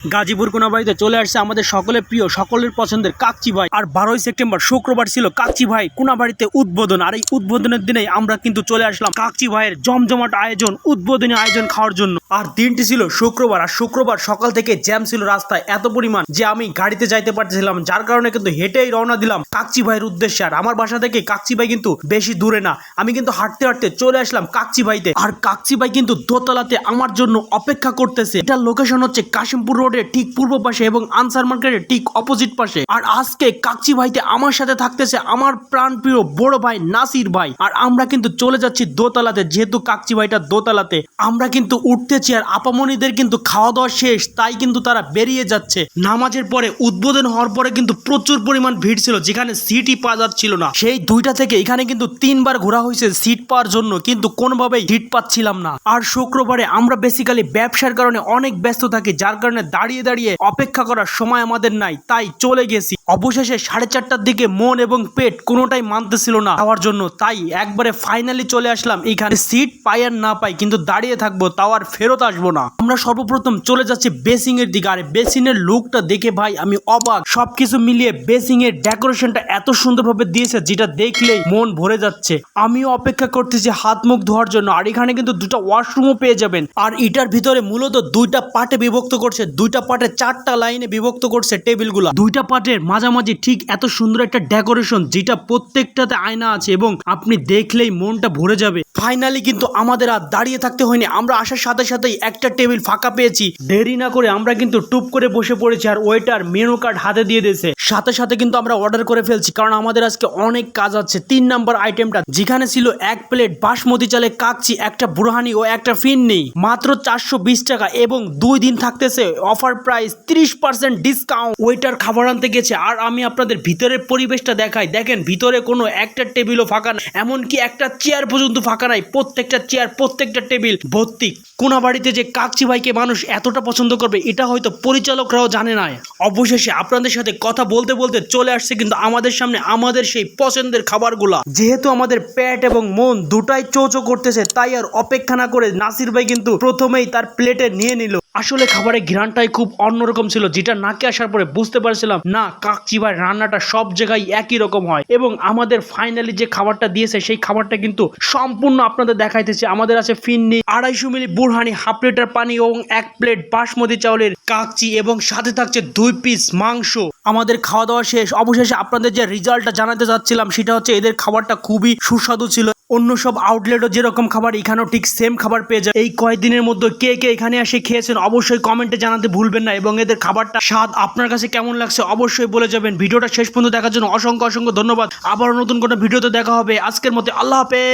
গাজীপুর কোনাবাড়িতে চলে আসছে আমাদের সকলের প্রিয়, সকলের পছন্দের কাকচি ভাই। আর বারোই সেপ্টেম্বর শুক্রবার ছিল কাকচি ভাই কোনাবাড়িতে উদ্বোধন। আর এই উদ্বোধনের দিনে আমরা কিন্তু চলে আসলাম কাকচি ভাইয়ের জমজমাট আয়োজন, উদ্বোধনী আয়োজন খাওয়ার জন্য। আর দিনটি ছিল শুক্রবার। আর শুক্রবার সকাল থেকে জ্যাম ছিল রাস্তায় এত পরিমাণ যে আমি গাড়িতে যাইতে পারতেছিলাম, যার কারণে কিন্তু হেঁটেই রওনা দিলাম কাকচি ভাইয়ের উদ্দেশ্যে। আর আমার বাসা থেকে কাকচি ভাই কিন্তু বেশি দূরে না। আমি কিন্তু হাঁটতে হাঁটতে চলে আসলাম কাকচি ভাইতে। আর কাকচি ভাই কিন্তু দোতলাতে আমার জন্য অপেক্ষা করতেছে। এটার লোকেশন হচ্ছে কাশিমপুর রোডের ঠিক পূর্ব পাশে এবং আনসার মার্কেটের ঠিক অপোজিট পাশে। আর আজকে কাকচি ভাইতে আমার সাথে থাকতেছে আমার প্রাণ প্রিয় বড় ভাই নাসির ভাই। আর আমরা কিন্তু চলে যাচ্ছি দোতলাতে, যেহেতু কাকচি ভাইটা দোতলাতে। আমরা কিন্তু উঠতেছি আর আপামনিদের কিন্তু খাওয়া দাওয়া শেষ, তাই কিন্তু তারা বেরিয়ে যাচ্ছে। নামাজের পরে, উদ্বোধন হওয়ার পরে কিন্তু প্রচুর পরিমাণ ভিড় ছিল, যেখানে সিটই পাওয়া যাচ্ছিল না। সেই দুইটা থেকে এখানে কিন্তু তিনবার ঘোরা হয়েছে সিট পাওয়ার জন্য, কিন্তু কোনোভাবেই সিট পাচ্ছিলাম না। আর শুক্রবারে আমরা বেসিক্যালি ব্যবসার কারণে অনেক ব্যস্ত থাকি, যার কারণে দাঁড়িয়ে দাঁড়িয়ে অপেক্ষা করার সময় আমাদের নাই তাই চলে গেছি। অবশেষে সাড়ে চারটার দিকে মন এবং পেট কোনোটাই মানতেছিল না খাওয়ার জন্য। তাই একবারে ফাইনালি চলে আসলাম এখানে। সিট পাই আর না পাই, কিন্তু দাঁড়িয়ে থাকব তাও আর ফেরত আসব না। আমরা সর্বপ্রথম চলে যাচ্ছি বেসিং এর দিকে। আর বেসিং এর লুকটা দেখে ভাই আমি অবাক। সবকিছু মিলিয়ে বেসিং এর ডেকোরেশনটা এত সুন্দরভাবে দিয়েছে, যেটা দেখলেই মন ভরে যাচ্ছে। আমিও অপেক্ষা করতেছি হাত মুখ ধোয়ার জন্য। আর এখানে কিন্তু দুটো ওয়াশরুমও পেয়ে যাবেন। আর এটার ভিতরে মূলত দুইটা পার্টে বিভক্ত করছে। দুইটা পার্টে চারটা লাইনে বিভক্ত করছে টেবিলগুলো। দুইটা পার্টের মাঝামাঝি ঠিক এত সুন্দর একটা ডেকোরেশন যেটা প্রত্যেকটাতে আয়না আছে এবং আপনি দেখলেই মনটা ভরে যাবে। ফাইনালি কিন্তু আমাদের আর দাঁড়িয়ে থাকতে হয়নি। আমরা আসার সাথে সাথেই একটা টেবিল ফাঁকা পেয়েছি। দেরি না করে আমরা কিন্তু টুপ করে বসে পড়েছি আর ওয়েটার মেনু কার্ড হাতে দিয়ে দিয়েছে। সাথে সাথে কিন্তু আমরা অর্ডার করে ফেলছি। কারণ আমাদের আজকে অনেক কাজ আছে। তিন নাম্বার আইটেমটা যেখানে ছিল এক প্লেট বাসমতি চালে কাকচি, একটা বুড়হানি ও একটা ফিন নেই। মাত্র চারশো বিশ টাকা এবং দুই দিন থাকতেছে অফার প্রাইস তিরিশ পার্সেন্ট ডিসকাউন্ট ওয়েটার খাবার আনতে গেছে। আর আমি আপনাদের ভিতরের পরিবেশটা দেখাই। দেখেন, ভিতরে কোনো একটা টেবিলও ফাঁকা নাই এমনকি একটা চেয়ার পর্যন্ত ফাঁকা নাই। প্রত্যেকটা চেয়ার প্রত্যেকটা টেবিল ভর্তি। কোনা বাড়িতে যে কাকচি ভাইকে মানুষ এতটা পছন্দ করবে, এটা হয়তো পরিচালকরাও জানে না অবশেষে আপনাদের সাথে কথা বলতে বলতে চলে আসছে কিন্তু আমাদের সামনে আমাদের সেই পছন্দের খাবারগুলা। যেহেতু আমাদের পেট এবং মন দুটাই চৌচো করতেছে, তাই আর অপেক্ষা না করে নাসির ভাই কিন্তু প্রথমেই তার প্লেটে নিয়ে নিল। আসলে খাবারের ঘ্রাণটাই খুব অন্যরকম ছিল, যেটা নাকে আসার পরে বুঝতে পারছিলাম, না, কাকচি ভাই রান্নাটা সব জায়গায় একই রকম হয়। এবং আমাদের ফাইনালি যে খাবারটা দিয়েছে, সেই খাবারটা কিন্তু সম্পূর্ণ আপনাদের দেখাইতেছে। আমাদের আছে ফিন্নি, আড়াইশো মিলি বুড়হানি হাফ লিটার পানি এবং এক প্লেট বাসমতি চাউলের কাকচি এবং সাথে থাকছে দুই পিস মাংস। আমাদের খাওয়া দাওয়া শেষ। অবশেষে আপনাদের যে রেজাল্টটা জানাতে চাচ্ছিলাম সেটা হচ্ছে এদের খাবারটা খুবই সুস্বাদু ছিল। অন্য সব আউটলেটও যেরকম খাবার এখানেও ঠিক সেম খাবার পেয়ে যায় এই কয়েকদিনের মধ্যে কে কে এখানে এসে খেয়েছেন অবশ্যই কমেন্টে জানাতে ভুলবেন না এবং এদের খাবারটা স্বাদ আপনার কাছে কেমন লাগছে অবশ্যই বলে যাবেন। ভিডিওটা শেষ পর্যন্ত দেখার জন্য অসংখ্য অসংখ্য ধন্যবাদ। আবার নতুন কোনো ভিডিওতে দেখা হবে। আজকের মতো আল্লাহ হাফেজ।